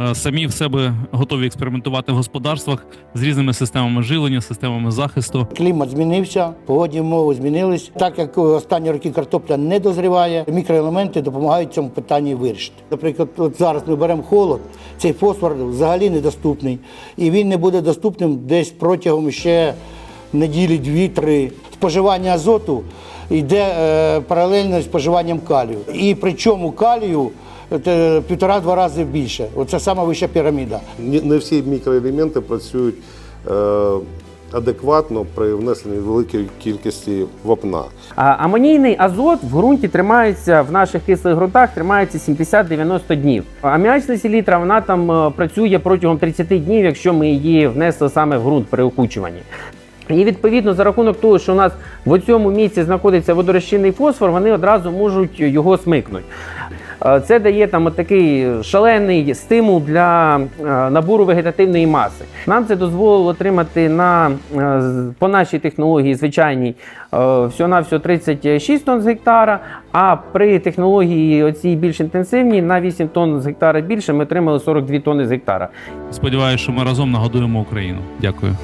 е, самі в себе готові експериментувати в господарствах з різними системами живлення, системами захисту. Клімат змінився, погодні умови змінились. Так як останні роки картопля не дозріває, мікроелементи допомагають цьому питанні вирішити. Наприклад, от зараз ми беремо холод, цей фосфор взагалі недоступний, і він не буде доступним десь протягом ще неділі, дві-три. Споживання азоту йде е, паралельно з споживанням калію. І причому калію е, півтора-два рази більше. Оце сама вища піраміда. Ні- Не всі мікроелементи працюють е, адекватно при внесенні великої кількості вапна. А амонійний азот в ґрунті тримається в наших кислих ґрунтах тримається 70-90 днів. Аміачна селітра вона там е, працює протягом 30 днів, якщо ми її внесли саме в ґрунт при окучуванні. І відповідно за рахунок того, що у нас в цьому місці знаходиться водорозчинний фосфор, вони одразу можуть його смикнути. Е, Це дає там от такий шалений стимул для е, набору вегетативної маси. Нам це дозволило отримати на е, по нашій технології звичайній всього на всього 36 тонн з гектара. А при технології оцій більш інтенсивній на 8 тонн з гектара більше ми отримали 42 тонни з гектара. Сподіваюся, що ми разом нагодуємо Україну. Дякую.